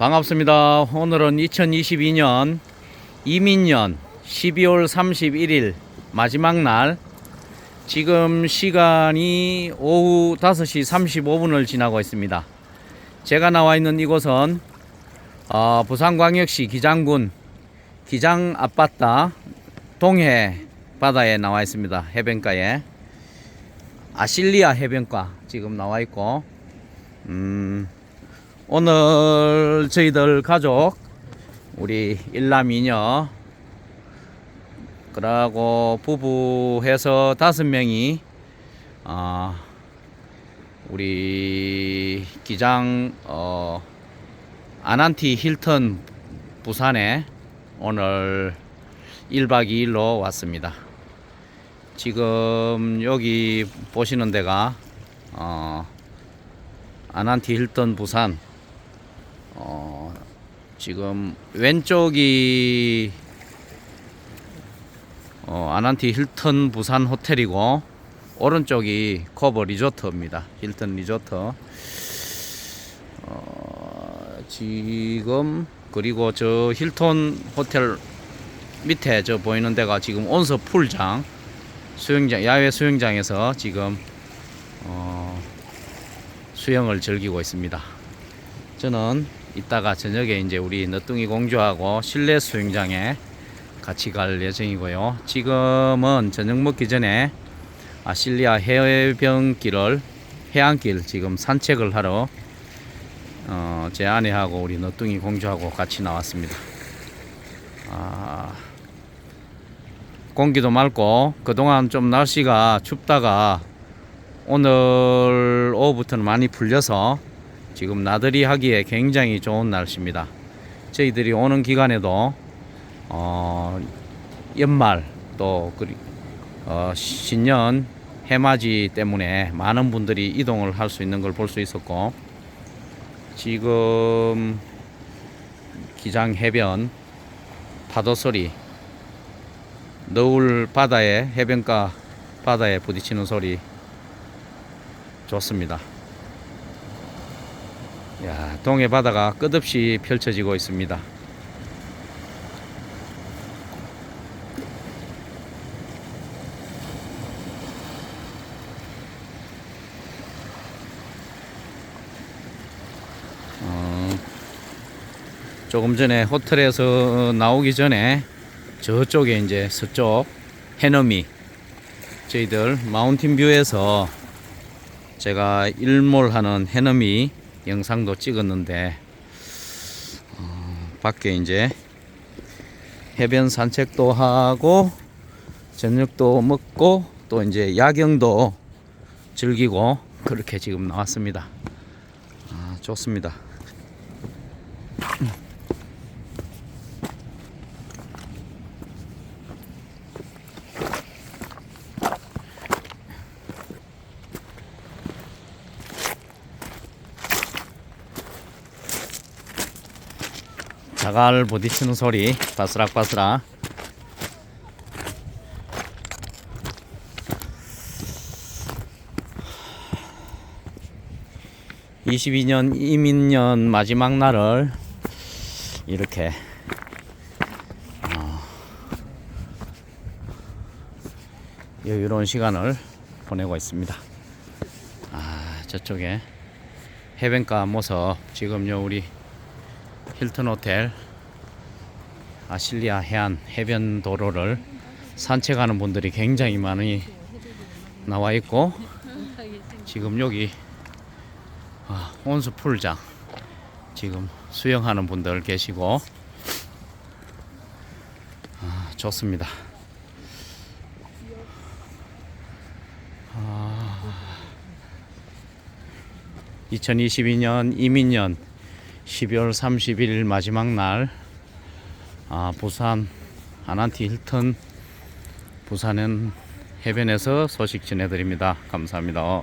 반갑습니다. 오늘은 2022년 이민년 12월 31일 마지막 날 지금 시간이 오후 5시 35분을 지나고 있습니다. 제가 나와 있는 이곳은 어, 부산광역시 기장군 기장 앞바다 동해 바다에 나와 있습니다. 해변가에 아실리아 해변가 지금 나와 있고 음, 오늘 저희들 가족 우리 일남이녀 그러고 부부 해서 다섯 명이 아 우리 기장 어 아난티 힐튼 부산에 오늘 1박 2일로 왔습니다. 지금 여기 보시는 데가 어 아난티 힐튼 부산 어, 지금 왼쪽이 어, 아난티 힐튼 부산 호텔이고 오른쪽이 커버 리조트입니다. 힐튼 리조트. 어, 지금 그리고 저 힐튼 호텔 밑에 저 보이는 데가 지금 온서 풀장 수영장 야외 수영장에서 지금 어, 수영을 즐기고 있습니다. 저는 이따가 저녁에 이제 우리 너뚱이 공주하고 실내 수영장에 같이 갈 예정이고요. 지금은 저녁 먹기 전에 아실리아 해변길을 해안길 지금 산책을 하러 어, 제 아내하고 우리 너뚱이 공주하고 같이 나왔습니다. 아, 공기도 맑고 그동안 좀 날씨가 춥다가 오늘 오후부터는 많이 풀려서 지금 나들이 하기에 굉장히 좋은 날씨입니다. 저희들이 오는 기간에도 어, 연말 또 어, 신년 해맞이 때문에 많은 분들이 이동을 할 수 있는 걸 볼 수 있었고 지금 기장 해변 파도 소리 너울 바다에 해변가 바다에 부딪히는 소리 좋습니다. 야, 동해 바다가 끝없이 펼쳐지고 있습니다. 어, 조금 전에 호텔에서 나오기 전에 저쪽에 이제 서쪽 해넘이 저희들 마운틴 뷰에서 제가 일몰하는 해넘이 영상도 찍었는데 어, 밖에 이제 해변 산책도 하고 저녁도 먹고 또 이제 야경도 즐기고 그렇게 지금 나왔습니다. 아, 좋습니다. 자갈 부딪히는 소리 바스락바스락 22년 이민년 마지막 날을 이렇게 어, 여유로운 시간을 보내고 있습니다. 아 저쪽에 해변가 모습 지금요 우리 힐튼 호텔 아실리아 해안 해변 도로를 산책하는 분들이 굉장히 많이 나와 있고 지금 여기 아, 온수 풀장 지금 수영하는 분들 계시고 아, 좋습니다. 아, 2022년 이민년 12월 31일 마지막 날 아, 부산 아난티 힐튼 부산은 해변에서 소식 전해드립니다. 감사합니다.